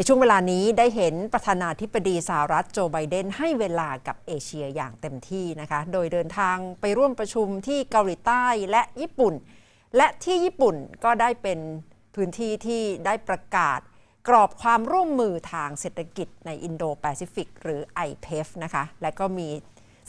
ในช่วงเวลานี้ได้เห็นประธานาธิบดีสหรัฐโจไบเดนให้เวลากับเอเชียอย่างเต็มที่นะคะ โดยเดินทางไปร่วมประชุมที่เกาหลีใต้และญี่ปุ่น และที่ญี่ปุ่นก็ได้เป็นพื้นที่ที่ได้ประกาศกรอบความร่วมมือทางเศรษฐกิจในอินโดแปซิฟิกหรือ IPEF นะคะ และก็มี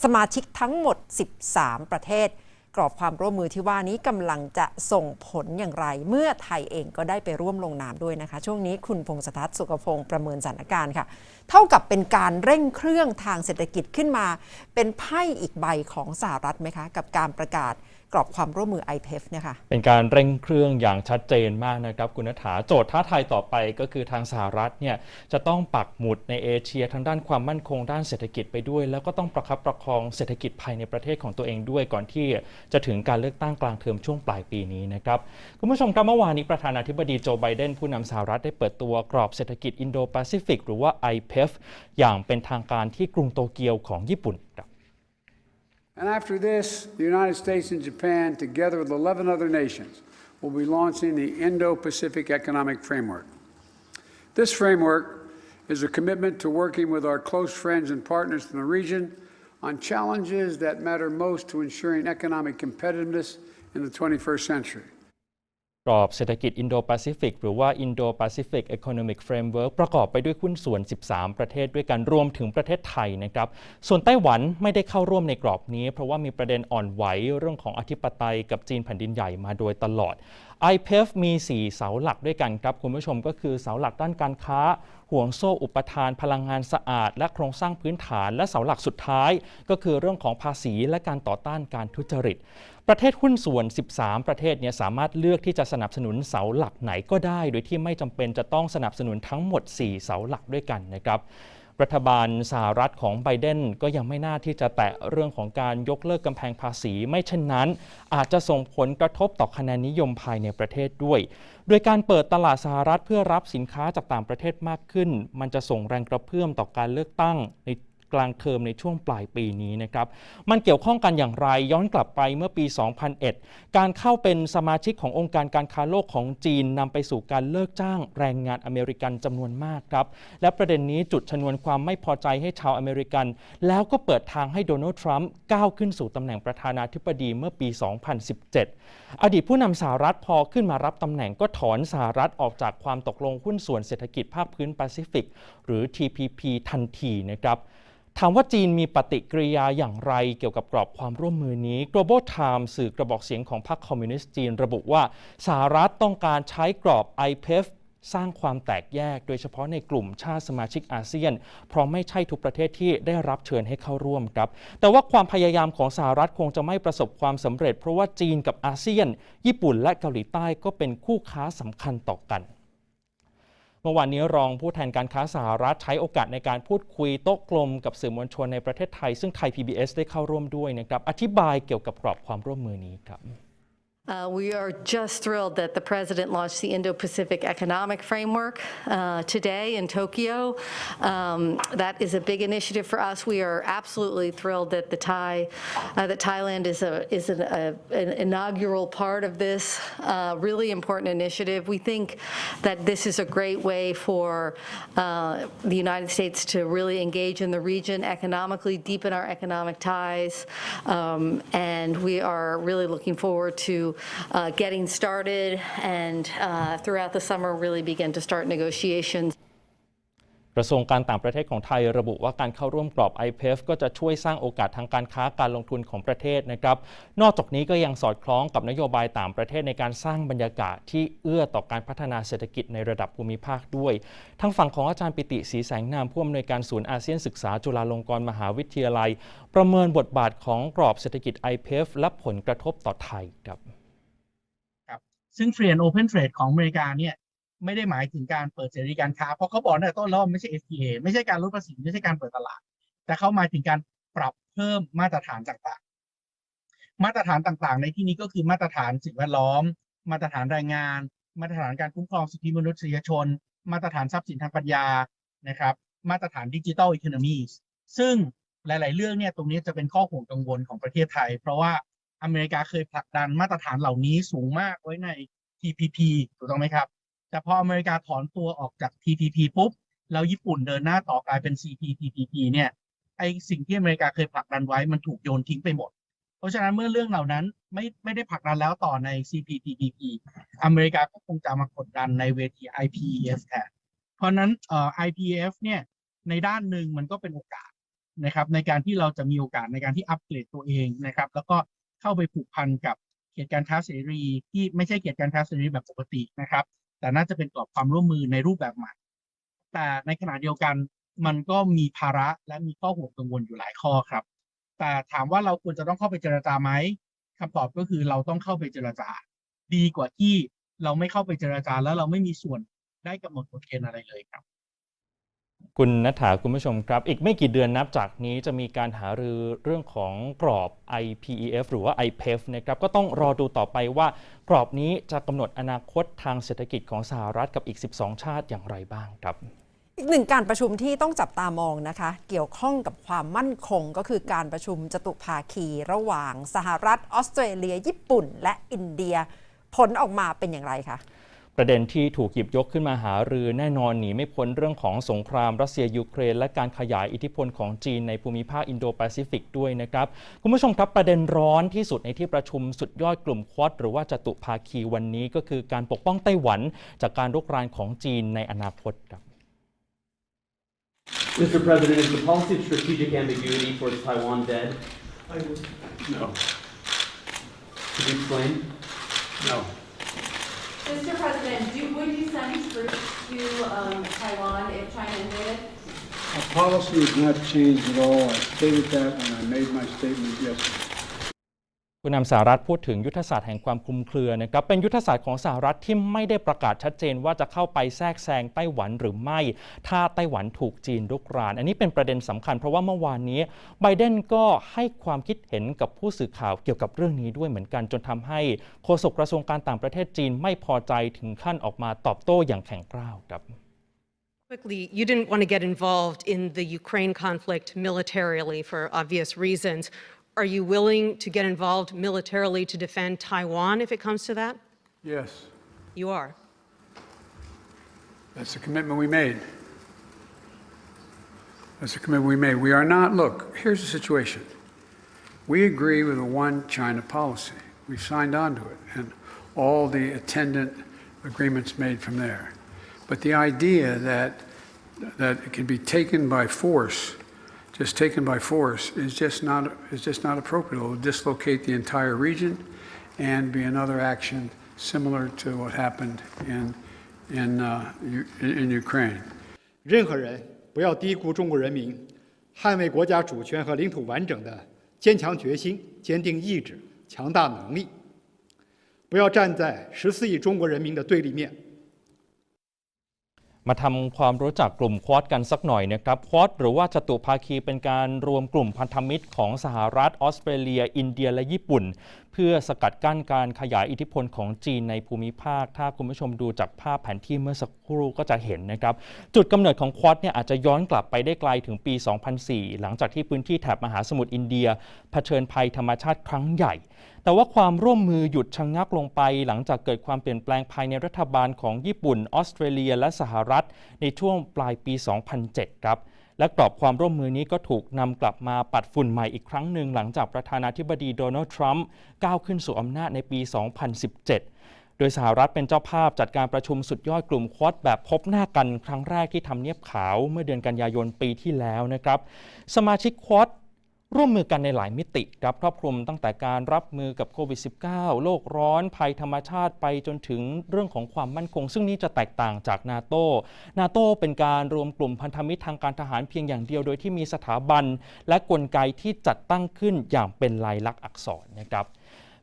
สมาชิกทั้งหมด 13 ประเทศ กรอบความร่วมมือที่ว่านี้กำลังจะส่งผลอย่างไร เมื่อไทยเองก็ได้ไปร่วมลงนามด้วยนะคะ ช่วงนี้คุณพงศธรสุขพงศ์ประเมินสถานการณ์ค่ะ เท่ากับเป็นการเร่งเครื่องทางเศรษฐกิจขึ้นมา เป็นไพ่อีกใบของสหรัฐไหมคะ กับการประกาศ กรอบความร่วมมือ IPEF เนี่ยค่ะเป็นการเร่งเครื่องอย่างชัดเจนมากนะครับคุณนัฐาโจทย์ท้าทายต่อไปก็คือทางสหรัฐเนี่ยจะต้องปักหมุดในเอเชียทางด้านความมั่นคงด้านเศรษฐกิจไปด้วย แล้วก็ต้องประคับประคองเศรษฐกิจภายในประเทศของตัวเองด้วย ก่อนที่จะถึงการเลือกตั้งกลางเทอมช่วงปลายปีนี้นะครับคุณผู้ชมครับเมื่อวานนี้ประธานาธิบดีโจไบเดนผู้นำสหรัฐได้เปิดตัวกรอบเศรษฐกิจอินโดแปซิฟิกหรือว่า IPEF อย่างเป็นทางการที่กรุงโตเกียวของญี่ปุ่นครับ And after this, the United States and Japan, together with 11 other nations, will be launching the Indo Pacific Economic Framework. This framework is a commitment to working with our close friends and partners in the region on challenges that matter most to ensuring economic competitiveness in the 21st century. กรอบเศรษฐกิจอินโดแปซิฟิกหรือว่า Indo-Pacific Economic Framework ประกอบไปด้วยหุ้นส่วน 13 ประเทศด้วยกันรวมถึงประเทศไทยนะครับ ส่วนไต้หวันไม่ได้เข้าร่วมในกรอบนี้ เพราะว่ามีประเด็นอ่อนไหวเรื่องของอธิปไตยกับจีนแผ่นดินใหญ่มาโดยตลอด IPF มี 4 เสาหลักด้วยกันครับ คุณผู้ชมก็คือเสาหลักด้านการค้า ห่วงโซ่อุปทานพลังงานสะอาด และโครงสร้างพื้นฐานและเสาหลักสุดท้าย ก็คือเรื่องของภาษีและการต่อต้านการทุจริต ประเทศหุ้นส่วน 13 ประเทศเนี่ยสามารถเลือกที่จะสนับสนุนเสาหลักไหนก็ได้ โดยที่ไม่จำเป็นจะต้องสนับสนุนทั้งหมด 4 เสาหลักด้วยกันนะครับรัฐบาลสหรัฐของไบเดนก็ยังไม่น่าที่จะแตะเรื่องของการยกเลิกกำแพงภาษี ไม่เช่นนั้น อาจจะส่งผลกระทบต่อคะแนนนิยมภายในประเทศด้วย โดยการเปิดตลาดสหรัฐเพื่อรับสินค้าจากต่างประเทศมากขึ้น มันจะส่งแรงกระเพื่อมต่อการเลือกตั้งใน กลางเทอมในช่วงปลายปีนี้นะครับ มันเกี่ยวข้องกันอย่างไรย้อนกลับไปเมื่อปี 2001 การเข้าเป็นสมาชิกขององค์การการค้าโลกของจีนนำไปสู่การเลิกจ้างแรงงานอเมริกันจำนวนมากครับ และประเด็นนี้จุดชนวนความไม่พอใจให้ชาวอเมริกัน แล้วก็เปิดทางให้โดนัลด์ทรัมป์ก้าวขึ้นสู่ตำแหน่งประธานาธิบดีเมื่อปี 2017 อดีตผู้นำสหรัฐพอขึ้นมารับตำแหน่งก็ถอนสหรัฐออกจากความตกลงหุ้นส่วนเศรษฐกิจภาคพื้นแปซิฟิก หรือ TPP ทันทีนะครับ ถามว่าจีนมีปฏิกิริยาอย่างไรเกี่ยวกับกรอบความร่วมมือนี้ Global Times สื่อกระบอกเสียงของพรรคคอมมิวนิสต์จีนระบุว่าสหรัฐต้องการใช้กรอบ IPEF สร้างความแตกแยกโดยเฉพาะในกลุ่มชาติสมาชิกอาเซียน เพราะไม่ใช่ทุกประเทศที่ได้รับเชิญให้เข้าร่วมครับ แต่ว่าความพยายามของสหรัฐคงจะไม่ประสบความสำเร็จ เพราะว่าจีนกับอาเซียน ญี่ปุ่นและเกาหลีใต้ก็เป็นคู่ค้าสำคัญต่อกัน เมื่อวานนี้รองผู้แทนการค้าสหรัฐใช้โอกาสในการพูดคุยโต๊ะกลมกับสื่อมวลชนในประเทศไทย ซึ่งไทย PBS ได้เข้าร่วมด้วยนะครับ อธิบายเกี่ยวกับกรอบความร่วมมือนี้ครับ Uh, we are just thrilled that the president launched the Indo Pacific Economic Framework uh, today in Tokyo. Um, that is a big initiative for us. We are absolutely thrilled that the Thai, uh, that Thailand is a is an, a, an inaugural part of this uh, really important initiative. We think that this is a great way for uh, the United States to really engage in the region economically, deepen our economic ties, um, and we are really looking forward to uh, getting started and uh, throughout the summer really begin to start negotiations. กระทรวงการต่างประเทศของไทยระบุว่าการเข้าร่วมกรอบ IPF ก็จะช่วยสร้างโอกาสทางการค้าการลงทุนของประเทศนะครับ นอกจากนี้ก็ยังสอดคล้องกับนโยบายต่างประเทศในการสร้างบรรยากาศที่เอื้อต่อการพัฒนาเศรษฐกิจในระดับภูมิภาคด้วยทางฝั่งของอาจารย์ปิติศรีแสงนามผู้อำนวยการศูนย์อาเซียนศึกษาจุฬาลงกรณ์มหาวิทยาลัย ประเมินบทบาทของกรอบเศรษฐกิจ IPF และผลกระทบต่อไทยครับ ซึ่ง Free and Open Trade ของอเมริกาเนี่ยไม่ได้หมายถึงการเปิดเสรีการค้า เพราะเขาบอกตั้งแต่ต้นแล้วว่าไม่ใช่ FTA ไม่ใช่การลดภาษีไม่ใช่การเปิดตลาด แต่เขาหมายถึงการปรับเพิ่มมาตรฐานต่างๆ มาตรฐานต่างๆ ในที่นี้ก็คือมาตรฐานสิ่งแวดล้อม มาตรฐานแรงงาน มาตรฐานการคุ้มครองสิทธิมนุษยชน มาตรฐานทรัพย์สินทางปัญญานะครับ มาตรฐานดิจิทัลอีโคโนมีซึ่งหลาย ๆ เรื่องเนี่ยตรงนี้จะเป็นข้อห่วงกังวลของประเทศไทย เพราะว่า อเมริกาเคยผลักดันมาตรฐานเหล่านี้สูงมากไว้ใน TPP ถูกต้องไหมครับ แต่พออเมริกาถอนตัวออกจาก TPP ปุ๊บ แล้วญี่ปุ่นเดินหน้าต่อกลายเป็น CPTPP เนี่ย ไอสิ่งที่อเมริกาเคยผลักดันไว้มันถูกโยนทิ้งไปหมด เพราะฉะนั้นเมื่อเรื่องเหล่านั้นไม่ไม่ได้ผลักดันแล้วต่อใน CPTPP อเมริกาก็คงจะมากดดันในเวที IPEF แทน เพราะนั้นเอ่อ IPEF เนี่ยในด้านหนึ่งมันก็เป็นโอกาสนะครับในการที่เราจะมีโอกาสในการที่อัปเกรดตัวเองนะครับ แล้วก็ เข้าไปผูกพันกับเขตการค้าเสรี ที่ไม่ใช่เขตการค้าเสรีแบบปกตินะครับ แต่น่าจะเป็นกรอบความร่วมมือในรูปแบบใหม่ แต่ในขณะเดียวกันมันก็มีภาระและมีข้อห่วงกังวลอยู่หลายข้อครับ แต่ถามว่าเราควรจะต้องเข้าไปเจรจาไหมคำตอบก็คือเราต้องเข้าไปเจรจา ดีกว่าที่เราไม่เข้าไปเจรจาแล้วเราไม่มีส่วนได้กำหนดกฎเกณฑ์อะไรเลยครับ คุณนัฐาคุณผู้ชมครับ อีกไม่กี่เดือนนับจากนี้จะมีการหารือเรื่องของกรอบ IPEF หรือว่า IPEF นะครับก็ต้องรอดูต่อไปว่ากรอบนี้จะกำหนดอนาคตทางเศรษฐกิจของสหรัฐกับอีก 12 ชาติอย่างไรบ้างครับอีกหนึ่งการประชุมที่ต้องจับตามองนะคะ เกี่ยวข้องกับความมั่นคงก็คือการประชุมจตุภาคีระหว่างสหรัฐออสเตรเลีย ญี่ปุ่น และอินเดีย ผลออกมาเป็นอย่างไรคะ ประเด็นที่ถูกหยิบยกขึ้นมาหารือแน่นอนหนีไม่พ้นเรื่องของสงครามรัสเซียยูเครน และการขยายอิทธิพลของจีนในภูมิภาคอินโดแปซิฟิกด้วยนะครับ คุณผู้ชมครับประเด็นร้อนที่สุดในที่ประชุมสุดยอดกลุ่มควอดหรือว่าจตุภาคีวันนี้ก็คือการปกป้องไต้หวัน จากการรุกรานของจีนในอนาคตครับ Mr. President, is the policy of strategic ambiguity towards Taiwan dead? No, Could you explain? no. Mr. President, do, would you send troops to um, Taiwan if China invaded? Our policy has not changed at all. I stated that when I made my statement yesterday. ผู้นำสหรัฐพูดถึงยุทธศาสตร์แห่งความคลุมเครือนะครับเป็นยุทธศาสตร์ของสหรัฐที่ไม่ได้ประกาศชัดเจนว่าจะเข้าไปแทรกแซงไต้หวันหรือไม่ ถ้าไต้หวันถูกจีนรุกราน อันนี้เป็นประเด็นสำคัญ เพราะว่าเมื่อวานนี้ไบเดนก็ให้ความคิดเห็นกับผู้สื่อข่าวเกี่ยวกับเรื่องนี้ด้วยเหมือนกัน จนทำให้โฆษกกระทรวงการต่างประเทศจีนไม่พอใจถึงขั้นออกมาตอบโต้อย่างแข็งกร้าวครับ Quickly, you didn't want to get involved in the Ukraine conflict militarily for obvious reasons. Are you willing to get involved militarily to defend Taiwan if it comes to that? Yes, You are. that's the commitment we made. That's the commitment we made. We are not, look, here's the situation. We agree with a one China policy. We've signed on to it and all the attendant agreements made from there. But the idea that, that it can be taken by force, just taken by force, is just not, is just not appropriate. It will dislocate the entire region and be another action similar to what happened in, in, uh, U- in in Ukraine. 任何人不要低估中国人民捍卫国家主权和领土完整的坚强决心、坚定意志、强大能力。不要站在十四亿中国人民的对立面。 มาทำความรู้จักกลุ่มควอดกันสักหน่อยนะครับควอดหรือว่าจตุภาคีเป็นการรวมกลุ่มพันธมิตรของสหรัฐออสเตรเลีย อินเดียและญี่ปุ่น เพื่อสกัดกั้นการขยายอิทธิพลของจีนในภูมิภาค ถ้าคุณผู้ชมดูจากภาพแผนที่เมื่อสักครู่ก็จะเห็นนะครับ จุดกำเนิดของควอดเนี่ยอาจจะย้อนกลับไปได้ไกลถึงปี 2004 หลังจากที่พื้นที่แถบมหาสมุทรอินเดียเผชิญภัยธรรมชาติครั้งใหญ่ แต่ว่าความร่วมมือหยุดชะงงักลงไป หลังจากเกิดความเปลี่ยนแปลงภายในรัฐบาลของญี่ปุ่น ออสเตรเลีย และสหรัฐ ในช่วงปลายปี 2007 ครับ และกรอบความร่วมมือนี้ก็ถูกนำกลับมาปัดฝุ่นใหม่อีกครั้งหนึ่งหลังจากประธานาธิบดีโดนัลด์ทรัมป์ก้าวขึ้นสู่อำนาจในปี 2017 โดยสหรัฐเป็นเจ้าภาพจัดการประชุมสุดยอดกลุ่มควอดแบบพบหน้ากันครั้งแรกที่ทำเนียบขาวเมื่อเดือนกันยายนปีที่แล้วนะครับ สมาชิกควอด ร่วมมือกันในหลายมิติครับครอบคลุมตั้งแต่การรับมือกับโควิด -19 โลกร้อนภัยธรรมชาติไปจนถึงเรื่องของความมั่นคง ซึ่งนี้จะแตกต่างจากนาโตนาโตเป็นการรวมกลุ่มพันธมิตรทางการทหารเพียงอย่างเดียวโดยที่มีสถาบัน และกลไกที่จัดตั้งขึ้นอย่างเป็นลายลักษณ์อักษรนะครับ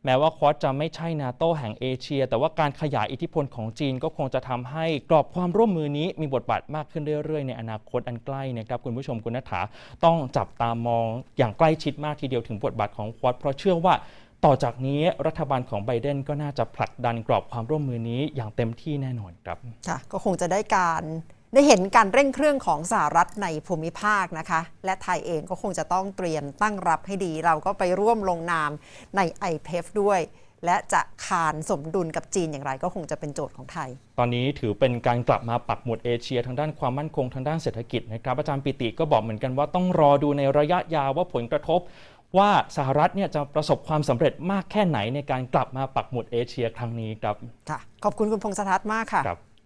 แม้ว่าควอดจะไม่ใช่นาโตแห่งเอเชีย แต่ว่าการขยายอิทธิพลของจีนก็คงจะทำให้กรอบความร่วมมือนี้มีบทบาทมากขึ้นเรื่อยๆ ในอนาคตอันใกล้นะครับคุณผู้ชมคุณนัฐาต้องจับตามองอย่างใกล้ชิดมากทีเดียวถึงบทบาทของควอดเพราะเชื่อว่าต่อจากนี้รัฐบาลของไบเดนก็น่าจะผลักดันกรอบความร่วมมือนี้อย่างเต็มที่แน่นอนครับ ค่ะ ก็คงจะได้การ ได้เห็นการเร่งเครื่องของสหรัฐในภูมิภาคนะคะ และไทยเองก็คงจะต้องเตรียมตั้งรับให้ดี เราก็ไปร่วมลงนามใน IPEF ด้วย และจะคานสมดุลกับจีนอย่างไรก็คงจะเป็นโจทย์ของไทย ตอนนี้ถือเป็นการกลับมาปักหมุดเอเชีย ทางด้านความมั่นคงทางด้านเศรษฐกิจนะครับอาจารย์ปิติก็บอกเหมือนกันว่าต้องรอดูในระยะยาวว่าผลกระทบ ว่าสหรัฐเนี่ยจะประสบความสำเร็จมากแค่ไหนในการกลับมาปักหมุดเอเชียครั้งนี้ครับค่ะขอบคุณคุณพงษ์สทัศน์มากค่ะครับ